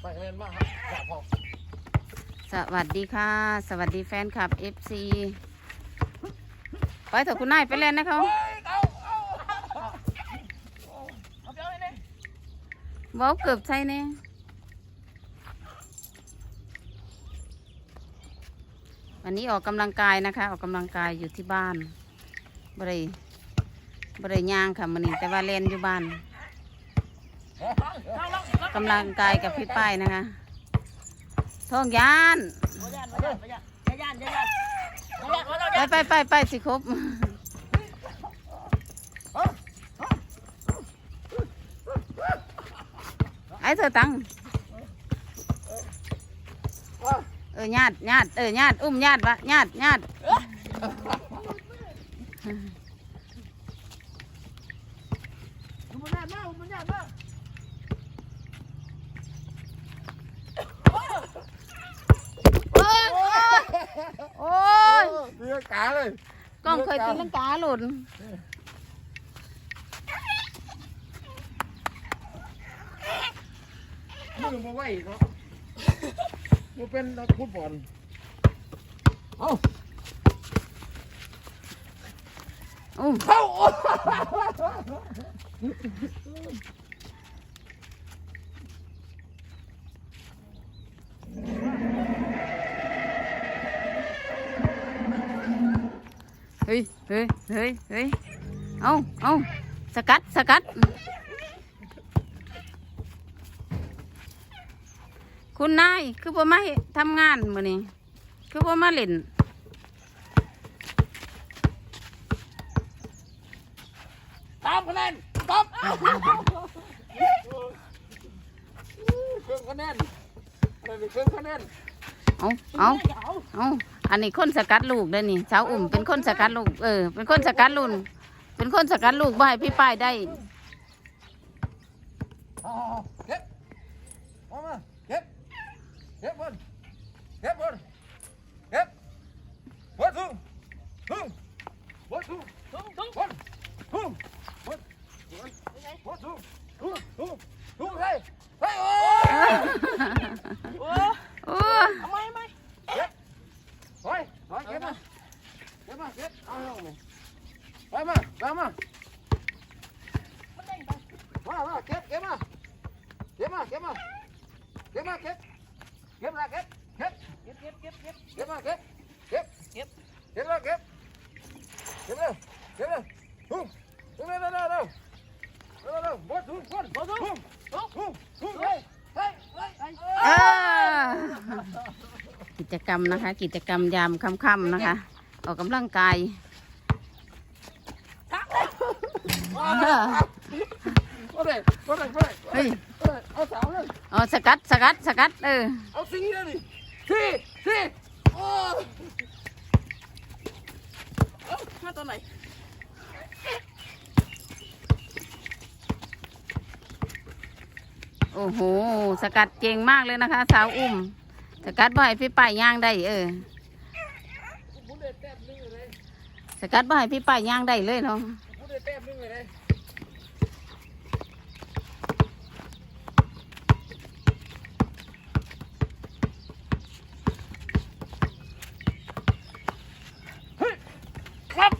ไปเล่นมากครับอยากพอสวัสดีค่ะ สวัสดีแฟนคลับ FC ไปเถอะคุณนายไปเล่นนะเขาเฮ้ยเอาเอาเอาเดี๋ยวเลยเว้าเกือบใช่เนี่ยวันนี้ออกกำลังกายนะคะ ออกกำลังกายอยู่ที่บ้านบริบริย่างค่ะมันนี้แต่ว่าเล่นอยู่บ้าน กำลังกายกับพี่ป้ายนะคะท้องยานไปไปไปไปสิครบไอ้เธอตังเออญาติญาติเออญาติอุ้มญาติวะญาติญาติ มันยากมากมันยากมาก โอ้ยโอ้ย เรือกาเล ยกล้องเคยตีลังกาหล่นมือมาไหวเนาะมันเป็นนักฟุตบอลเอาอุ้มเข้า ฮ้ยเฮ้ยเฮ้ยเฮ้ยเอาเอาสกัดสกัด คุณนายคือบ่มาเฮ็ดทำงานมื้อนี้คือบ่มาเล่นตามคะแนนตบเครื่องคะแนนอะไรนี่เครื่องคะแนนเอาเอาเอา อันนี้คนสกัดลูกเด้อนี่สาวอุ่มเป็นคนสกัดลูกเออเป็นคนสกัดลูกเป็นคนสกัดลูกบ่ให้พี่ป้ายได้เอาเก็บเอามาเก็บเก็บบนเก็บบนเก็บบนทุ่งทุ่งบนทุ่งทุ่งทุ่งบนทุ่งบนบนทุ่งทุ่งทุ่งทุ่งเฮ้ยเฮ้ยโอ้ โอ้ ทำไมไม่เก็บเฮ้ยเฮ้ยเก็บมา เก็บมาเก็บเอาเอามาไปมาไปมามามาเก็บเก็บมาเก็บมาเก็บมาเก็บมาเก็บเก็บมาเก็บเก็บเก็บเก็บเก็บเก็บเก็บมาเก็บเก็บเก็บเก็บมาเก็บเก็บเลยเก็บเลยทุ่งทุ่งเร็วเร็วเร็วเร็วเร็วเร็วบดทุ่งบดบดทุ่งทุ่งทุ่งทุ่งเฮ้ยเฮ้ยเฮ้ยเฮ้ยเออกิจกรรมนะคะ กิจกรรมยามค่ำๆนะคะ ออกกำลังกายเออก็ได้ก็ได้ก็ได้เฮ้ยก็ได้เอาสาวเลยเอาสกัดสกัดสกัดเออเอาสิ่งนี้เลยสี่สี่โอ้มาตัวไหนโอ้โห สกัดเก่งมากเลยนะคะ สาวอุ้ม สกัดบ่ให้พี่ป้ายย่างได้เออ พูดได้แต้มนึงเลย สกัดบ่ให้พี่ป้ายย่างได้เลยเนาะพูดได้แต้มนึงเลยครับ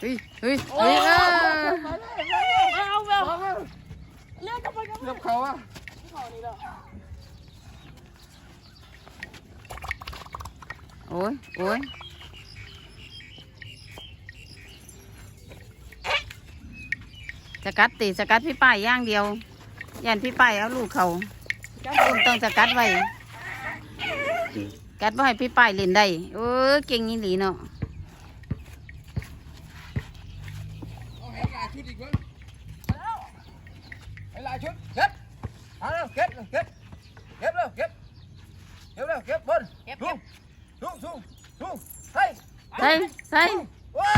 เฮ้ยเฮ้ยเฮ้ยเออ เอาเวล เอามา เลือกกันไปกัน เรียบเขาอะ เขานี่แล้ว โอ้ยโอ้ยสกัดตีสกัดพี่ป้ายย่างเดียวยันพี่ป้ายเอาลูกเขาอุ้มต้องสกัดไว้กัดบ่ให้พี่ป้ายเล่นได้เออเก่งนี่หลีเนาะ เอาให้หลายชุดอีกมั้งให้หลายชุดเก็บเอาเร็วเก็บเก็บเก็บเร็วเก็บเก็บเร็วเก็บบนทุ่งทุ่งทุ่งทุ่งเฮ้ย ใส่ใส่ว้า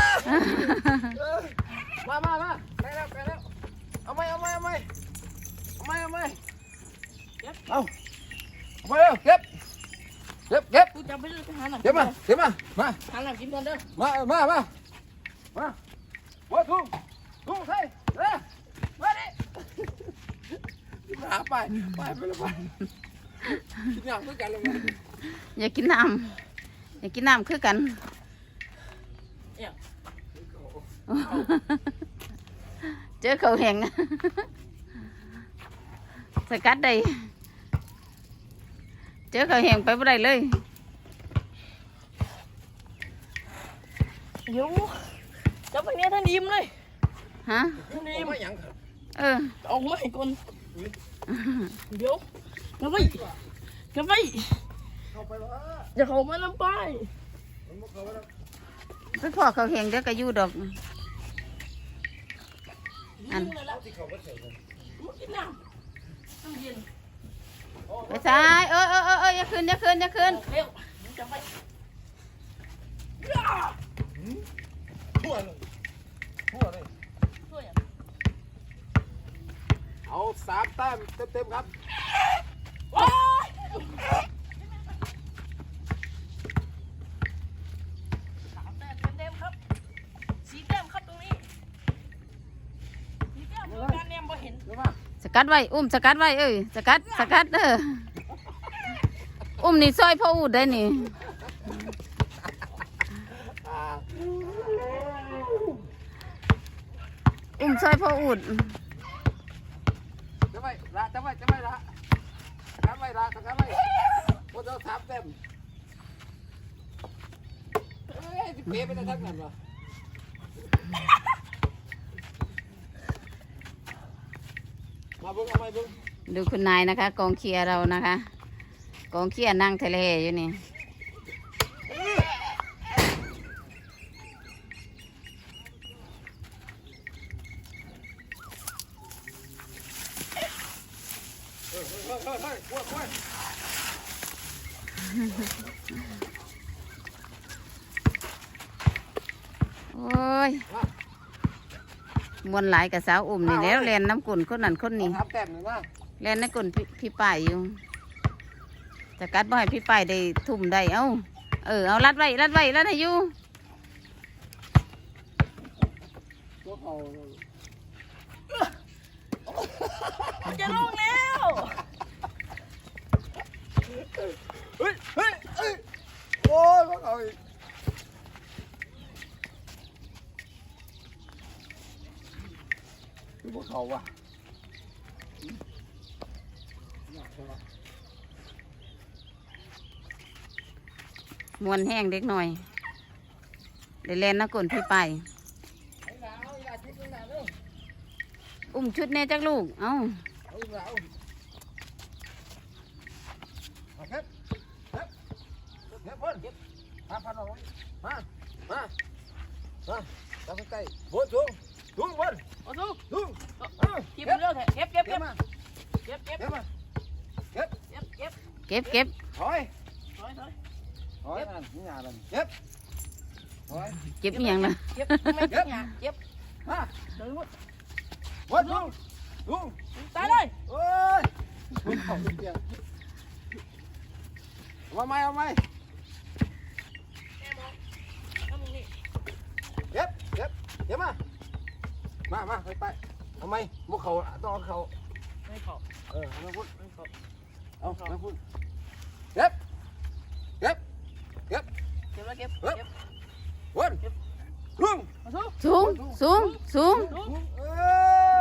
มามามาไปแล้วไปแล้วเอาไหมเอาไหมเอาไหมเอาไหมเอาไหมเก็บเอาเอาไปเร็วเก็บเก็บเก็บกูจะไปหาหนังเก็บมาเก็บมามาหาหนังกินก่อนเด้อมามามามาวัดทุ่งทุ่งใส่เร็วมาดิหาไปไปไปเลยไปกินอย่างด้วยกันเลยมาอย่ากินน้ำอย่ากินน้ำคือกัน เนี่ยเจอเขาแหงสกัดได้เจอเขาแหงไปบ่ได้เลยเดี๋ยวจะ ไปเนี่ยท่านดีมเลยฮะท่านดีมไม่ยังเอดเขาไปวะจะเข้ามาลำไปมันมุกเข้าไปแล้วไปพ่อเขาแหงเดี๋ยวก็อยู่ดอก อันไปซ้ายเออเออเออเอออย่าขึ้นอย่าขึ้นอย่าขึ้นเร็วจะไปทั่วเลยทั่วเลยช่วยอะเอาสามแต้มเต็มๆครับ ว้ายสามแต้มเต็มๆครับสีแต้มครับตรงนี้สีแต้มเดียวกันเนี่ยบ่เห็น เดี๋ยวมา ส กัดไว้ อุ้มสกัดไว้เอ้ยสกัดสกัดเอออุ้มนี่ซอยพ่ออูดได้นี่อุ้มซอยพ่ออูดจะไปละจะไปจะไปละจะไปละจะไปพวกเราสามเต็มเอ้ยเป๋ไปได้ทั้งนั้นวะมาเบิ่งเอาไปเบิ่ง ดูคุณนายนะคะ กองเคียร์เรานะคะ กองเคียร์นั่งทะเลอยู่นี่โอ้ย มวนหลายกับสาวอุ้มนี่แล้วแลนน้ำกุ่นคนนั้นคนนี้ทำแต้มหนึ่งว่าแลนน้ำกุ่นพี่พี่ป้ายอยู่จะกัดบ่ให้พี่ป้ายได้ทุ่มได้เอ้าเออเอารัดไว้รัดไว้รัดให้อยู่ตัวเขาจะลงแล้วเฮ้ยเฮ้ยเฮ้ยโอ้ยพวกเขาอีกพวกเขาว่ะ มวนแห้งเด็กหน่อยได้แลนน้ำกุ่นพี่ไป อุ้มชุดแน่จักลูก เอ้าเอาอีกแล้วเอาเก็บเก็บเก็บคนเก็บพาพันเอาไว้มามามาจับใกล้ๆบนสูงสูงบนเอาดูสูงเร็วแท้เก็บเก็บเก็เก็บบมาเก็บเก็บเก็บมาเก็บเก็บเก็บเก็บเก็บถอยถอยถอย ถอยนั่นนี่งานนั่นเก็บถอยเก็บอหย่างละเก็บไม่เก็บหยาเก็บมาเดี๋ยวบนสูงสูง เก็บวเก็บเก็บวนลุงสูงสูงสูง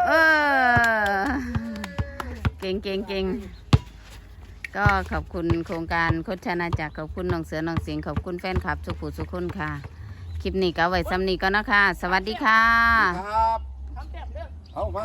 เออเก่งเก่งเก่งก็ขอบคุณโครงการโคชนาจักรขอบคุณน้องเสือน้องสิงขอบคุณแฟนคลับสุขุสุขคนค่ะ คลิปนี้ก็ไว้ซ้ำนี้ก็นะคะ สวัสดีค่ะครับเอามา